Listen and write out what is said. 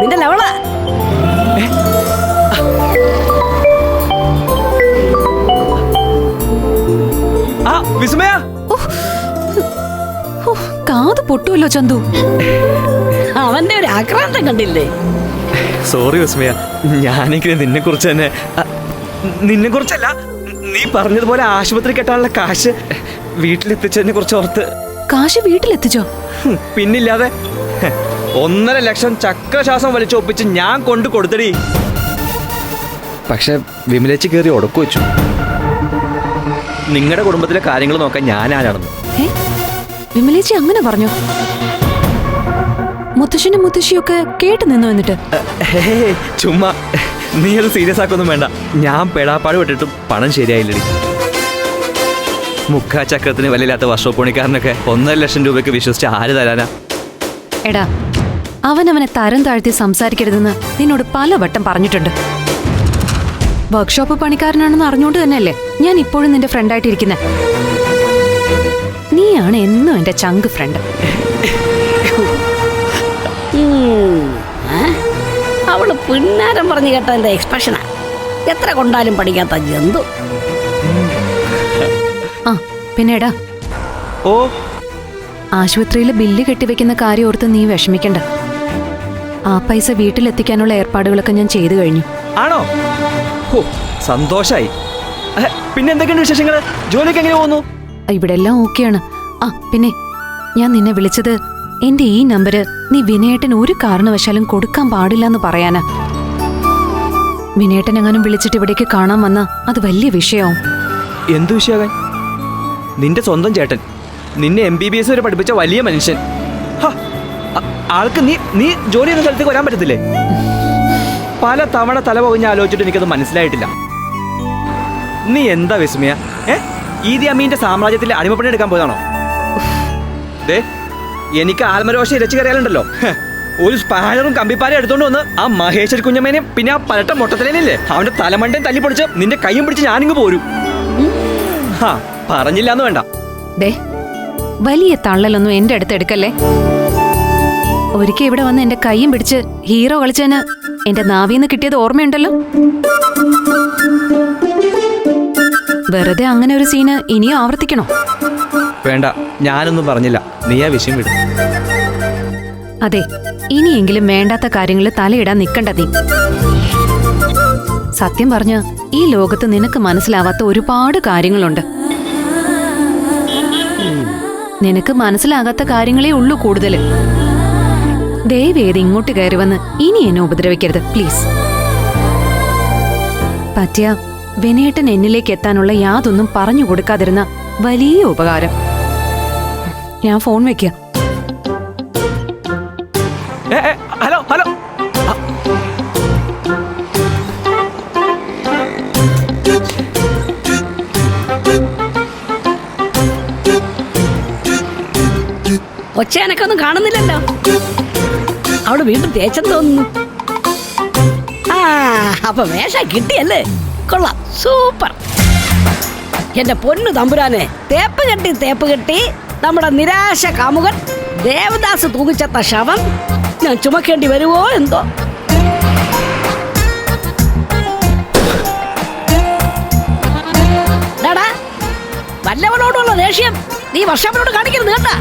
നിന്റെ ലവള. ആ വിസ്മയ. കാത് പൊട്ടുമല്ലോ ചന്തു. അവന്റെ ഒരു ആക്രാന്തം കണ്ടില്ലേ? സോറി വിസ്മയ. ഞാനെങ്കിലും നിന്നെ കുറിച്ച് തന്നെ നിന്നെ കുറിച്ചല്ല നീ പറഞ്ഞതുപോലെ ആശുപത്രി കെട്ടാനുള്ള കാശ് വീട്ടിലെത്തിച്ചതിനെ കുറിച്ച് ഓർത്ത്. കാശ് വീട്ടിലെത്തിച്ചോ? പിന്നില്ലാതെ. ഒന്നര ലക്ഷം ചക്രശ്വാസം വലിച്ചൊപ്പിച്ച് ഞാൻ കൊണ്ടു കൊടുത്തടി. പക്ഷെ വിമലേച്ച് കയറി ഉടക്കു വെച്ചു. നിങ്ങളുടെ കുടുംബത്തിലെ കാര്യങ്ങൾ നോക്കാൻ ഞാൻ ആരാണെന്ന്? വിമലേച്ചി അങ്ങനെ പറഞ്ഞു? മുത്തശ്ശനും മുത്തശ്ശിയൊക്കെ കേട്ട് നിന്നു എന്നിട്ട്. ചുമ്മാ. നീ അത് സീരിയസ് ആക്കൊന്നും വേണ്ട. ഞാൻ പെടാപ്പാട് വിട്ടിട്ടും പണം ശരിയായില്ലടി. മുക്കാ ചക്രത്തിന് വിലയില്ലാത്ത വർഷോപ്പണിക്കാരനൊക്കെ ഒന്നര ലക്ഷം രൂപയ്ക്ക് വിശ്വസിച്ച് ആര് തരാനാ? എടാ അവൻ അവനെ തരം താഴ്ത്തി സംസാരിക്കരുതെന്ന് നിന്നോട് പല വട്ടം പറഞ്ഞിട്ടുണ്ട്. വർക്ക്ഷോപ്പ് പണിക്കാരനാണെന്ന് അറിഞ്ഞുകൊണ്ട് തന്നെയല്ലേ ഞാൻ ഇപ്പോഴും നിന്റെ ഫ്രണ്ടായിട്ടിരിക്കുന്നത് നീയാണ് എന്നും എന്റെ ചങ്ക് ഫ്രണ്ട് അവൾ പിന്നാരം പറഞ്ഞു കേട്ട എന്റെ എക്സ്പ്രഷനാ എത്ര കൊണ്ടാലും പഠിക്കാത്ത ജന്തു. ആ പിന്നെടാ. ഓ. ആശുപത്രിയിൽ ബില്ല് കെട്ടിവെക്കുന്ന കാര്യം ഓർത്ത് നീ വിഷമിക്കണ്ട. ആ പൈസ വീട്ടിലെത്തിക്കാനുള്ള ഏർപ്പാടുകളൊക്കെ ഞാൻ ചെയ്തു കഴിഞ്ഞു. ആണോ? ഓ സന്തോഷായി. പിന്നെ എന്തൊക്കെയുണ്ട് വിശേഷങ്ങൾ? ജോലിക്ക് എങ്ങനെ പോകുന്നു? ഇവിടെ എല്ലാം ഓക്കെയാണ്. ആ പിന്നെ ഞാൻ നിന്നെ വിളിച്ചത് എന്റെ ഈ നമ്പര് നീ വിനയേട്ടൻ ഒരു കാരണവശാലും കൊടുക്കാൻ പാടില്ല എന്ന് പറയാനാ. വിനയേട്ടൻ എങ്ങാനും വിളിച്ചിട്ട് ഇവിടേക്ക് കാണാൻ വന്ന അത് വലിയ വിഷയവും. എന്ത് വിഷയാകാൻ? നിന്റെ സ്വന്തം ചേട്ടൻ. നിന്നെ എം ബി ബി എസ് വരെ പഠിപ്പിച്ച വലിയ മനുഷ്യൻ. ആൾക്ക് നീ നീ ജോലി ചെയ്യുന്ന സ്ഥലത്തേക്ക് വരാൻ പറ്റത്തില്ലേ? പല തവണ തല പോകഞ്ഞ ആലോചിച്ചിട്ട് എനിക്കത് മനസ്സിലായിട്ടില്ല. നീ എന്താ വിസ്മയ? ഏ? ഈദി അമീന്റെ സാമ്രാജ്യത്തിൽ അടിമപ്പണി എടുക്കാൻ പോയതാണോ? ദേ എനിക്ക് ആത്മരോഷം ഇരച്ചു കയറിയാലുണ്ടല്ലോ ഒരു സ്പാനറും കമ്പിപ്പാലും എടുത്തോണ്ട് വന്ന് ആ മഹേശ്വരി കുഞ്ഞമ്മേനെയും പിന്നെ ആ പലട്ട മൊട്ടത്തിലേനില്ലേ? അവന്റെ തലമണ്ടയും തല്ലി പൊടിച്ച് നിന്റെ കൈയും പിടിച്ച് ഞാനിങ്ങ് പോരും. ഹാ പറഞ്ഞില്ലാന്ന് വേണ്ട. ദേ വലിയ തള്ളലൊന്നും എന്റെ അടുത്ത് എടുക്കല്ലേ? ഒരിക്കൽ ഇവിടെ വന്ന് എന്റെ കൈയും പിടിച്ച് ഹീറോ കളിച്ചതിന് എന്റെ നാവിന്ന് കിട്ടിയത് ഓർമ്മയുണ്ടല്ലോ? വെറുതെ അങ്ങനെ ഒരു സീന് ഇനിയും ആവർത്തിക്കണോ? വേണ്ട. ഞാനൊന്നും പറഞ്ഞില്ല. നീ ആ വിഷയം വിടും. അതെ ഇനിയെങ്കിലും വേണ്ടാത്ത കാര്യങ്ങൾ തലയിടാൻ നിൽക്കണ്ട നീ. സത്യം പറഞ്ഞ ഈ ലോകത്ത് നിനക്ക് മനസ്സിലാവാത്ത ഒരുപാട് കാര്യങ്ങളുണ്ട്. നിനക്ക് മനസ്സിലാകാത്ത കാര്യങ്ങളേ ഉള്ളൂ കൂടുതൽ ദയവേത് ഇങ്ങോട്ട് കയറി വന്ന് ഇനി എന്നെ ഉപദ്രവിക്കരുത് പ്ലീസ് പറ്റിയ വിനയേട്ടൻ എന്നിലേക്ക് എത്താനുള്ള യാതൊന്നും പറഞ്ഞു കൊടുക്കാതിരുന്ന വലിയ ഉപകാരം. ഞാൻ ഫോൺ വെക്കാം. Hello hello. ഒച്ച എനക്കൊന്നും കാണുന്നില്ലല്ലോ. അവിടെ വീണ്ടും തേച്ചെന്ന് തോന്നുന്നു. ആ അപ്പൊ വേഷ കിട്ടിയല്ലേ? കൊള്ളാം. സൂപ്പർ. എന്റെ പൊന്നു തമ്പുരാനെ തേപ്പ് കെട്ടി തേപ്പ് കെട്ടി നമ്മുടെ നിരാശ കാമുകൻ ദേവദാസ് തൂങ്ങിച്ചത്ത ശവം ഞാൻ ചുമക്കേണ്ടി വരുവോ എന്തോ? വല്ലവനോടുള്ള ദേഷ്യം. നീ വർഷവനോട് കാണിക്കരുത് കേട്ടാ.